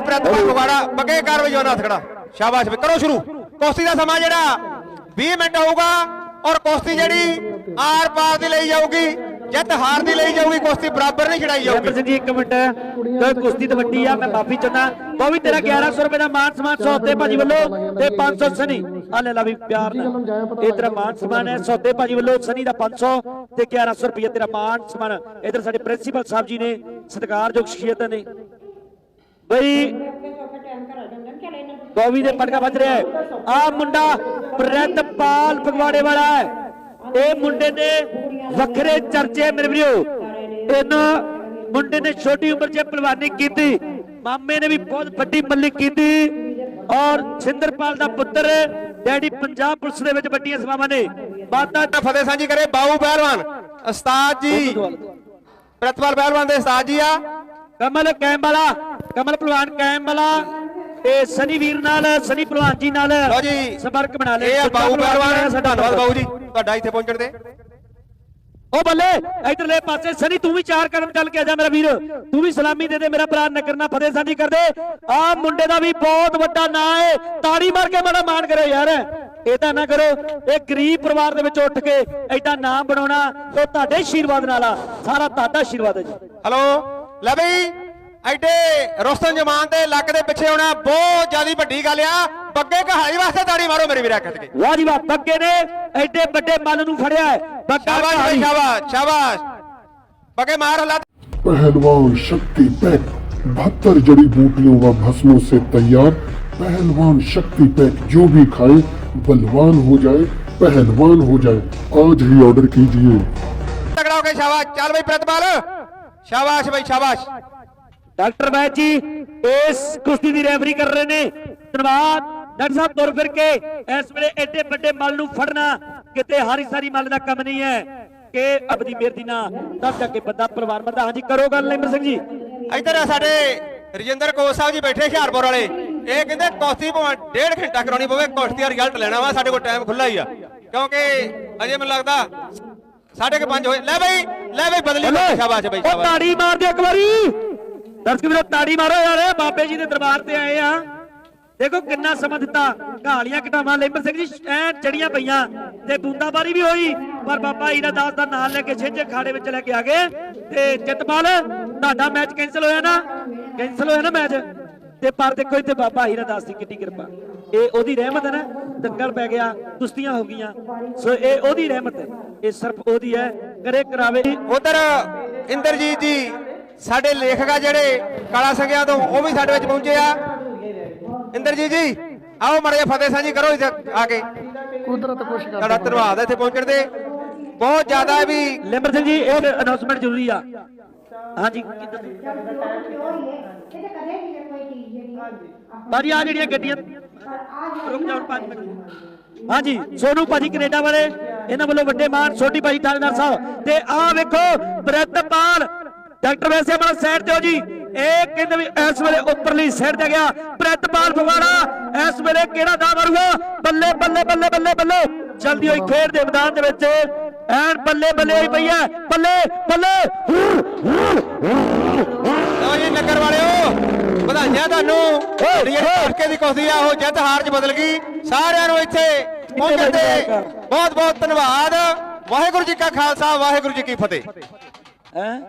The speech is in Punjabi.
ਬੱਗੇ ਪ੍ਰਤਪਾ ਫਗਵਾੜਾ ਬੱਗੇ ਕਾਰਵਾਈ ਹੋਣਾ ਹੱਥ ਸ਼ਾਬਾਸ਼ ਵੀ, ਕਰੋ ਸ਼ੁਰੂ। ਕੁਸ਼ਤੀ ਦਾ ਸਮਾਂ ਜਿਹੜਾ 20 ਮਿੰਟ ਹੋਊਗਾ ਔਰ ਕੁਸ਼ਤੀ ਜਿਹੜੀ ਆਰ ਪਾਰ ਦੀ ਲਈ ਜਾਊਗੀ, ਜਿੱਤ ਹਾਰ ਦੀ ਲਈ ਜਾਊਗੀ, ਕੁਸ਼ਤੀ ਬਰਾਬਰ ਨਹੀਂ ਛੜਾਈ ਜੈਪਰ ਜਾਊਗੀ ਸਿੰਘ ਜੀ, ਇੱਕ ਮਿੰਟ। ਕੋਈ ਕੁਸ਼ਤੀ ਵੱਡੀ ਆ, ਮੈਂ ਮਾਫੀ ਚਾਹੁੰਦਾ। ਉਹ ਵੀ ਤੇਰਾ 1100 ਰੁਪਏ ਦਾ ਮਾਨ ਸਮਾਨ ਸੌਦੇ ਭਾਜੀ ਵੱਲੋਂ ਤੇ 500 ਸਨੀ। ਆ ਲੈ ਲਾ ਵੀ ਪਿਆਰ ਨਾਲ। ਇਹ ਤੇਰਾ ਮਾਨ ਸਮਾਨ ਹੈ ਸੌਦੇ ਭਾਜੀ ਵੱਲੋਂ ਸਨੀ ਦਾ 500 ਤੇ 1100 ਰੁਪਏ ਤੇਰਾ ਮਾਨ ਸਮਾਨ। ਇਧਰ ਸਾਡੇ ਪ੍ਰਿੰਸੀਪਲ ਸਾਹਿਬ ਜੀ ਨੇ ਸਤਿਕਾਰਯੋਗ ਸ਼ਖਸੀਅਤ ਨੇ। ਬਈ ਗੋਵੀ ਦੇ ਪਟਕਾ ਵੱਜ ਰਿਹਾ ਹੈ। ਆ ਮੁੰਡਾ ਪ੍ਰਿਤਪਾਲ ਫਗਵਾੜੇ ਵਾਲਾ ਹੈ। ਇਹ ਮੁੰਡੇ ਨੇ ਵੱਖਰੇ ਚਰਚੇ ਮੇਰੇ ਵੀਰੋ। ਇਹਨਾਂ ਮੁੰਡੇ ਨੇ ਛੋਟੀ ਉਮਰ 'ਚ ਪਹਿਲਵਾਨੀ ਕੀਤੀ। ਮਾਮੇ ਨੇ ਵੀ ਬਹੁਤ ਵੱਡੀ ਮੱਲੀ ਕੀਤੀ। ਔਰ ਸਿੰਦਰਪਾਲ ਦਾ ਪੁੱਤਰ, ਡੈਡੀ ਪੰਜਾਬ ਪੁਲਿਸ ਦੇ ਵਿੱਚ ਵੱਡੀਆਂ ਸੇਵਾਵਾਂ ਨੇ। ਮਾਤਾ ਤਾਂ ਫਤਿਹ ਸਾਂਝੀ ਕਰੇ, ਬਾਊ ਪਹਿਲਵਾਨ। ਉਸਤਾਦ ਜੀ, ਪ੍ਰਤਪਾਲ ਪਹਿਲਵਾਨ ਦੇ ਉਸਤਾਦ ਜੀ ਆ। ਕਮਲ ਕੈਮ ਵਾਲਾ ਕਮਲ ਪਹਿਲਵਾਨ ਕੈਮ ਵਾਲਾ ਤੇ ਸਨੀ ਵੀਰ ਨਾਲ ਸਨੀ ਪਹਿਲਵਾਨ ਜੀ ਨਾਲ ਲਓ ਜੀ ਸੰਪਰਕ ਬਣਾ ਲੈ ਇਹ ਆ ਬਾਊ ਪਹਿਲਵਾਨ ਧੰਨਵਾਦ ਬਾਊ ਜੀ ਤੁਹਾਡਾ ਇੱਥੇ ਪਹੁੰਚਣ ਤੇ। ਉਹ ਬੱਲੇ ਇਧਰਲੇ ਪਾਸੇ ਸਨੀ ਤੂੰ ਵੀ ਚਾਰ ਕਦਮ ਚੱਲ ਕੇ ਆ ਜਾ ਮੇਰਾ ਵੀਰ। ਤੂੰ ਵੀ ਸਲਾਮੀ ਦੇ ਦੇ ਮੇਰਾ ਭਰਾ ਨਗਰਨਾ ਫਤਿਹ ਸਾਂਝੀ ਕਰ ਦੇ। ਆ ਮੁੰਡੇ ਦਾ ਵੀ ਬਹੁਤ ਵੱਡਾ ਨਾਂ ਹੈ ਤਾੜੀ ਮਾਰ ਕੇ ਮੇਰਾ ਮਾਣ ਕਰੋ ਯਾਰ। ਇਹ ਤਾਂ ਨਾ ਕਰੋ ਇਹ ਗਰੀਬ ਪਰਿਵਾਰ ਦੇ ਵਿੱਚ ਉੱਠ ਕੇ ਐਡਾ ਨਾਮ ਬਣਾਉਣਾ ਉਹ ਤੁਹਾਡੇ ਆਸ਼ੀਰਵਾਦ ਨਾਲ ਆ। ਸਾਰਾ ਤੁਹਾਡਾ ਆਸ਼ੀਰਵਾਦ ਹੈ ਜੀ। ਹਲੋ ਲੈ ਬਈ। ਐਡੇ ਰੋਸਤਨ ਜਮਾਨ ਦੇ ਲੱਕ ਦੇ ਪਿੱਛੇ ਹੋਣਾ ਬਹੁਤ ਜ਼ਿਆਦੀ ਵੱਡੀ ਗੱਲ ਆ ਬੱਗੇ ਕਹਾਈ ਵਾਸਤੇ ਤਾੜੀ ਮਾਰੋ ਮੇਰੇ ਵੀਰਾ ਕੱਟ ਕੇ ਵਾਹ ਜੀ ਵਾਹ ਬੱਗੇ ਨੇ ਐਡੇ ਵੱਡੇ ਮੱਲ ਨੂੰ ਫੜਿਆ ਹੈ ਬੱਗਾ ਸ਼ਾਬਾਸ਼ ਬਈ ਕਹਾਣੀ। ਸ਼ਾਬਾਸ਼ ਸ਼ਾਬਾਸ਼ ਬੱਗੇ ਮਾਰ ਹਲਾ पहलवान शक्ति पैक बहत्तर जड़ी बूटियों व भस्मों से तैयार पहलवान शक्ति पैक जो भी खाए बलवान हो जाए पहलवान हो जाए आज ही ऑर्डर कीजिए ਤਗੜਾ ਹੋ ਕੇ ਸ਼ਾਬਾਸ਼ ਚੱਲ ਬਈ ਪ੍ਰਤਪਾਲ ਸ਼ਾਬਾਸ਼ ਬਈ ਸ਼ਾਬਾਸ਼ ਡਾਕਟਰ ਵੈਦ ਜੀ ਇਸ ਕੁਸ਼ਤੀ ਦੀ ਰੈਫਰੀ ਕਰ ਰਹੇ ਨੇ। ਧੰਨਵਾਦ। ਡਾਕਟਰ ਸਾਹਿਬ ਤੁਰ ਫਿਰ ਕੇ ਇਸ ਵੇਲੇ ਐਡੇ ਵੱਡੇ ਮੱਲ ਨੂੰ ਫੜਨਾ ਕਿਤੇ ਹਾਰੀ ਸਾਰੀ ਮੱਲ ਦਾ ਕੰਮ ਨਹੀਂ ਹੈ। ਕਿ ਅਬਦੀ ਮਿਹਰਦੀ ਨਾ ਜਾ ਕੇ ਬੰਦਾ ਪਰਿਵਾਰ ਬੰਦਾ। ਹਾਂਜੀ ਕਰੋ ਗੱਲ ਨਿਮਰ ਸਿੰਘ ਜੀ। ਇੱਧਰ ਆ ਸਾਡੇ ਰਜਿੰਦਰ ਕੋਚ ਸਾਹਿਬ ਜੀ ਬੈਠੇ ਹੁਸ਼ਿਆਰਪੁਰ ਵਾਲੇ। ਇਹ ਕਹਿੰਦੇ ਕੁਸ਼ਤੀ ਭਾਵੇਂ ਡੇਢ ਘੰਟਾ ਕਰਾਉਣੀ ਪਵੇ ਕੁਸ਼ਤੀ ਦਾ ਰਿਜ਼ਲਟ ਲੈਣਾ ਵਾ ਸਾਡੇ ਕੋਲ ਟਾਈਮ ਖੁੱਲਾ ਹੀ ਆ। ਕਿਉਂਕਿ ਅਜੇ ਮੈਨੂੰ ਲੱਗਦਾ ਸਾਢੇ ਕੁ ਪੰਜ ਹੋਏ। ਲੈ ਬਈ ਲੈ ਬਈ ਬਦਲੀ ਬਈ, ਸ਼ਾਬਾਸ਼ ਬਈ ਉਹ ਸ਼ਾਬਾਸ਼ ਤਾੜੀ ਮਾਰ ਦਿਓ ਇੱਕ ਵਾਰੀ। ਦਰਸ਼ਕ ਵੀਰੋ, ਤਾੜੀ ਮਾਰੋ ਯਾਰ, ਬਾਬੇ ਜੀ ਦੇ ਦਰਬਾਰ ਤੇ ਆਏ ਆ। ਦੇਖੋ ਕਿੰਨਾ ਸਮਾਂ ਦਿੱਤਾ ਕਹਾਣੀਆਂ ਘਟਾਵਾਂ ਲੈਂਬਰ ਸਿੰਘ ਜੀ ਐ ਚੜੀਆਂ ਪਈਆਂ ਤੇ ਬੂੰਦਾਬਾਰੀ ਵੀ ਹੋਈ, ਪਰ ਬਾਬਾ ਹੀਰਾ ਦਾਸ ਦਾ ਨਾਮ ਲੈ ਕੇ ਛਿੰਝ ਖਾੜੇ ਵਿੱਚ ਲੈ ਕੇ ਆ ਗਏ ਤੇ ਜਤਪਾਲ ਤੁਹਾਡਾ ਮੈਚ ਕੈਨਸਲ ਹੋਇਆ ਨਾ? ਕੈਨਸਲ ਹੋਇਆ ਨਾ ਮੈਚ ਤੇ ਪਰ ਦੇਖੋ ਇੱਥੇ ਬਾਬਾ ਹੀਰਾ ਦਾਸ ਦੀ ਕਿੰਨੀ ਕਿਰਪਾ। ਇਹ ਉਹਦੀ ਰਹਿਮਤ ਹੈ ਨਾ, ਦੰਗਲ ਪੈ ਗਿਆ, ਕੁਸ਼ਤੀਆਂ ਹੋ ਗਈਆਂ। ਸੋ ਇਹ ਉਹਦੀ ਰਹਿਮਤ ਹੈ, ਇਹ ਸਿਰਫ ਉਹਦੀ ਹੈ, ਕਰੇ ਕਰਾਵੇ। ਉਧਰ ਇੰਦਰਜੀਤ ਜੀ ਸਾਡੇ ਲੇਖਕ ਆ ਜਿਹੜੇ ਕਾਲਾ ਸੰਗਿਆ ਤੋਂ ਉਹ ਵੀ ਸਾਡੇ ਵਿੱਚ ਪਹੁੰਚੇ ਆ। ਇੰਦਰਜੀਤ ਜੀ ਆਓ ਮੜੇ ਫਤਿਹ ਸਾਂਝੀ ਕਰੋ ਇੱਥੇ ਆ ਕੇ। ਕੁਦਰਤ ਕੁਛ ਕਰ ਤੁਹਾਡਾ ਧੰਨਵਾਦ ਇੱਥੇ ਪਹੁੰਚਣ ਤੇ। ਬਹੁਤ ਜ਼ਿਆਦਾ ਵੀ ਲਿੰਬਰ ਸਿੰਘ ਜੀ ਇਹ ਅਨਾਉਂਸਮੈਂਟ ਜ਼ਰੂਰੀ ਆ। ਹਾਂਜੀ। ਕਿੱਦਾਂ ਬਾਰੀ ਆ ਜਿਹੜੀਆਂ ਗੱਡੀਆਂ ਰੁਕ ਜਾਓ 5 ਮਿੰਟ। ਹਾਂਜੀ ਸੋਨੂ ਭਾਜੀ ਕੈਨੇਡਾ ਵਾਲੇ ਇਹਨਾਂ ਵੱਲੋਂ ਵੱਡੇ ਮਾਨ ਛੋਟੀ ਭਾਜੀ ਥਾਣੇਦਾਰ ਸਾਹਿਬ। ਤੇ ਆਹ ਵੇਖੋ ਬ੍ਰਿਤਪਾਲ ਡਾਕਟਰ ਵੈਸੇ ਆਪਣਾ ਸਾਈਡ ਤੇ ਹੋ ਜੀ। ਇਹ ਕਹਿੰਦੇ ਵੀ ਇਸ ਵੇਲੇ ਉੱਪਰਲੀ ਸਾਈਡ ਤੇ ਗਿਆ। ਬ੍ਰਿਤਪਾਲ ਫਗਵਾੜਾ ਇਸ ਵੇਲੇ ਕਿਹੜਾ ਦਾ ਮਾਰੂਗਾ? ਬੱਲੇ ਬੱਲੇ ਬੱਲੇ ਬੱਲੇ ਬੱਲੇ। ਜਲਦੀ ਹੋਈ ਖੇਡ ਦੇ ਮੈਦਾਨ ਦੇ ਵਿੱਚ। ਐਨ ਬੱਲੇ ਬੱਲੇ ਹੋਈ ਪਈ ਹੈ। ਬੱਲੇ ਬੱਲੇ। ਲਓ ਜੀ ਨਗਰ ਵਾਲਿਓ ਵਧਾਈਆਂ ਤੁਹਾਨੂੰ। ਇਹ ਧੜਕੇ ਦੀ ਕੁਸ਼ਤੀ ਆ ਉਹ ਜਿੱਤ ਹਾਰ ਚ ਬਦਲ ਗਈ। ਸਾਰਿਆਂ ਨੂੰ ਇੱਥੇ ਪਹੁੰਚਣ ਤੇ ਬਹੁਤ ਬਹੁਤ ਧੰਨਵਾਦ। ਵਾਹਿਗੁਰੂ ਜੀ ਕਾ ਖਾਲਸਾ ਵਾਹਿਗੁਰੂ ਜੀ ਕੀ ਫਤਿਹ। ਹੈ?